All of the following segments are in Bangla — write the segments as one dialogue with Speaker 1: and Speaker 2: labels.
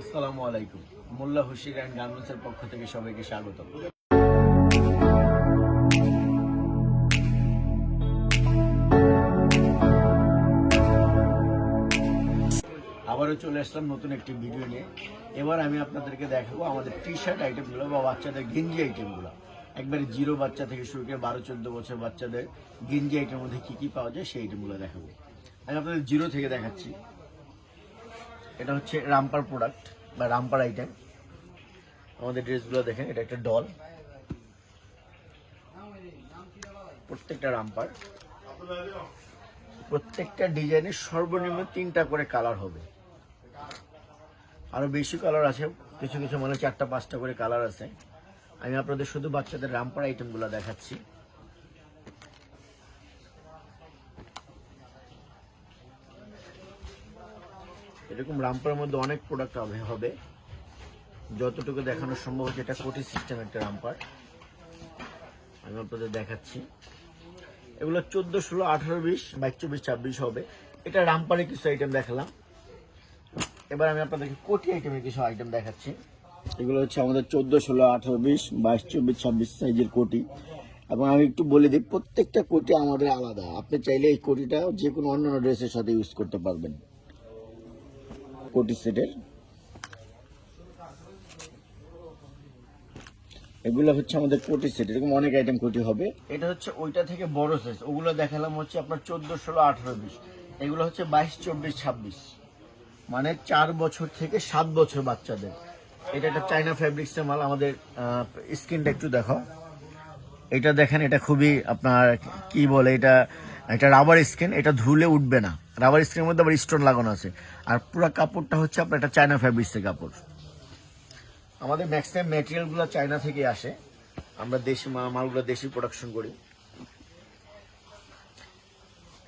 Speaker 1: আসসালামু আলাইকুম। মোল্লা হুশির অ্যান্ড গার্মেন্টসের পক্ষ থেকে সবাইকে স্বাগত আবারও চলে আসলাম নতুন একটি ভিডিও নিয়ে। এবার আমি আপনাদেরকে দেখাবো আমাদের টি শার্ট আইটেমগুলো বা বাচ্চাদের গেঞ্জি আইটেমগুলো একবারে জিরো বাচ্চা থেকে শুরু করে বারো, চোদ্দ বছর বাচ্চাদের গেঞ্জি আইটেমের মধ্যে কী কী পাওয়া যায় সেই আইটেমগুলো দেখাবো। আমি আপনাদের জিরো থেকে দেখাচ্ছি। এটা হচ্ছে রামপার প্রোডাক্ট বা রামপার আইটেম আমাদের ড্রেসগুলো দেখেন, এটা একটা ডল প্রত্যেকটা রামপার। প্রত্যেকটা ডিজাইনের সর্বনিম্ন তিনটা করে কালার হবে। আরও বেশি কালার আছে, কিছু কিছু মানে চারটা পাঁচটা করে কালার আছে। আমি আপনাদের শুধু বাচ্চাদের রামপার আইটেমগুলো দেখাচ্ছি। এরকম রামপার মধ্যে অনেক প্রোডাক্ট হবে যতটুকু দেখানো সম্ভব হচ্ছে এটা কোটি সিস্টেম একটা রামপার আমি আপনাদের দেখাচ্ছি। এগুলো চোদ্দ, ষোলো, আঠারো, বিশ বাইশ চব্বিশ ছাব্বিশ হবে। এটা রামপারে কিছু আইটেম দেখালাম। এবার আমি আপনাদেরকে কোটি আইটেমের কিছু আইটেম দেখাচ্ছি। এগুলো হচ্ছে আমাদের চোদ্দ, ষোলো, আঠারো, বিশ বাইশ চব্বিশ ছাব্বিশ সাইজের কোটি। এবং আমি একটু বলে দিই, প্রত্যেকটা কোটি আমাদের আলাদা। আপনি চাইলে এই কোটিটা যে কোনো অন্যান্য ড্রেসের সাথে ইউজ করতে পারবেন। কোটি সেটের এগুলো হচ্ছে আমাদের কোটি সেট এরকম অনেক আইটেম কোটি হবে। এটা হচ্ছে ওইটা থেকে বড় সাইজ ওগুলো দেখালাম হচ্ছে আপনার চোদ্দ, ষোলো, আঠারো, বিশ। এগুলো হচ্ছে বাইশ, চব্বিশ, ছাব্বিশ। মানে চার বছর থেকে সাত বছর বাচ্চাদের। এটা একটা চাইনা ফ্যাব্রিক্সের মাল। আমাদের স্কিনটা একটু দেখো এটা দেখেন, এটা খুবই আপনার কি বলে, এটা এটা রাবার স্কিন এটা ধুলে উঠবে না। রাবার স্কিনের মধ্যে আবার স্টোন লাগানো আছে। আর পুরো কাপড়টা হচ্ছে আপনার একটা চায়না ফ্যাব্রিক্সের কাপড়। আমাদের ম্যাক্সিমাম ম্যাটেরিয়ালগুলো চায়না থেকে আসে। আমরা দেশি মালগুলো দেশি প্রোডাকশন করি।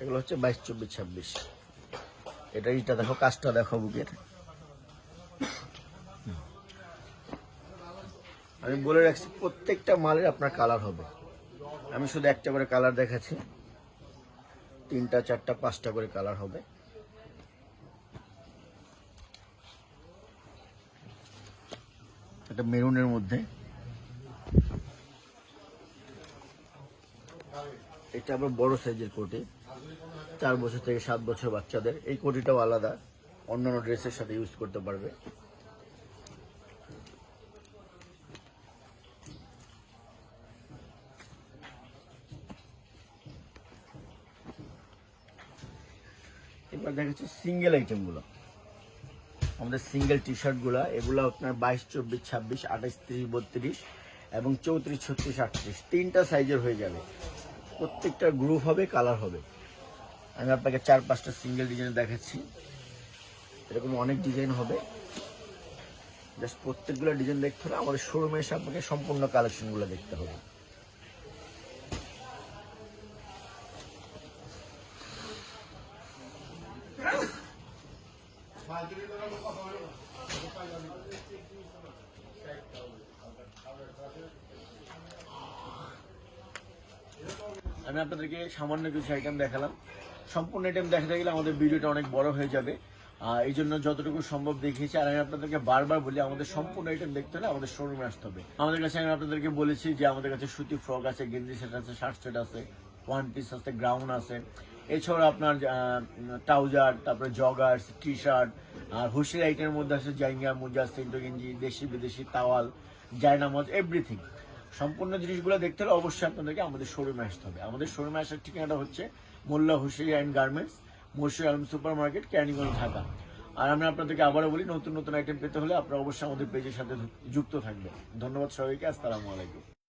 Speaker 1: এগুলো হচ্ছে বাইশ, চব্বিশ, ছাব্বিশ। এটা এইটা দেখো, কাজটা দেখো বুকের। আমি বলে রাখছি, প্রত্যেকটা মালের আপনার কালার হবে। আমি শুধু একটা করে কালার দেখাচ্ছি। তিনটা, চারটা, পাঁচটা করে কালার হবে। এটা মেরুনের মধ্যে। এটা আবার বড় সাইজের কোটি। চার বছর থেকে সাত বছর বাচ্চাদের। এই কোটিটাও আলাদা। অন্যান্য ড্রেসের সাথে ইউজ করতে পারবে। এবার দেখাচ্ছি সিঙ্গেল আইটেমগুলো আমাদের সিঙ্গেল টি শার্টগুলো এগুলো আপনার বাইশ, চব্বিশ, ছাব্বিশ, আঠাশ, তিরিশ, বত্রিশ এবং চৌত্রিশ, ছত্রিশ, আটত্রিশ। তিনটা সাইজের হয়ে যাবে। প্রত্যেকটা গ্রুপ হবে কালার হবে। আমি আপনাকে চার পাঁচটা সিঙ্গেল ডিজাইন দেখাচ্ছি। এরকম অনেক ডিজাইন হবে। জাস্ট প্রত্যেকগুলো ডিজাইন দেখতে হলে আমাদের শোরুমে এসে আপনাকে সম্পূর্ণ কালেকশনগুলো দেখতে হবে। আমি আপনাদেরকে সামান্য কিছু আইটেম দেখালাম। সম্পূর্ণ আইটেম দেখাতে গেলে আমাদের ভিডিওটা অনেক বড় হয়ে যাবে। এই জন্য যতটুকু সম্ভব দেখিয়েছি, আর আমি আপনাদেরকে বারবার বলি, আমাদের সম্পূর্ণ আইটেম দেখতে হলে আমাদের শোরুমে আসতে হবে। আমাদের কাছে আমি আপনাদেরকে বলেছি যে আমাদের কাছে সুতি ফ্রক আছে, গেঞ্জি সেট আছে শার্ট সেট আছে ওয়ান পিস আছে গ্রাউন্ড আছে। এছাড়া আপনার ট্রাউজার তারপরে জগার্স টি শার্ট আর হুশির আইটেমের মধ্যে আছে জাইঙ্গা, মোজা, সেন্টো গেঞ্জি, দেশি, বিদেশি, তাওয়াল, জায়নামাজ এভরিথিং সম্পূর্ণ জিনিসগুলো দেখতে হলে অবশ্যই আপনাদেরকে আমাদের শোরুমে আসতে হবে। আমাদের শোরুমে আসার ঠিকানাটা হচ্ছে মোল্লা Hushiyari and garments, Murshid Alam super market Kaniganj Dhaka. আর আমি আপনাদেরকে আবারও বলি, নতুন নতুন আইটেম পেতে হলে আপনারা অবশ্যই আমাদের পেজের সাথে যুক্ত থাকবেন। ধন্যবাদ সবাইকে, আসসালামু আলাইকুম।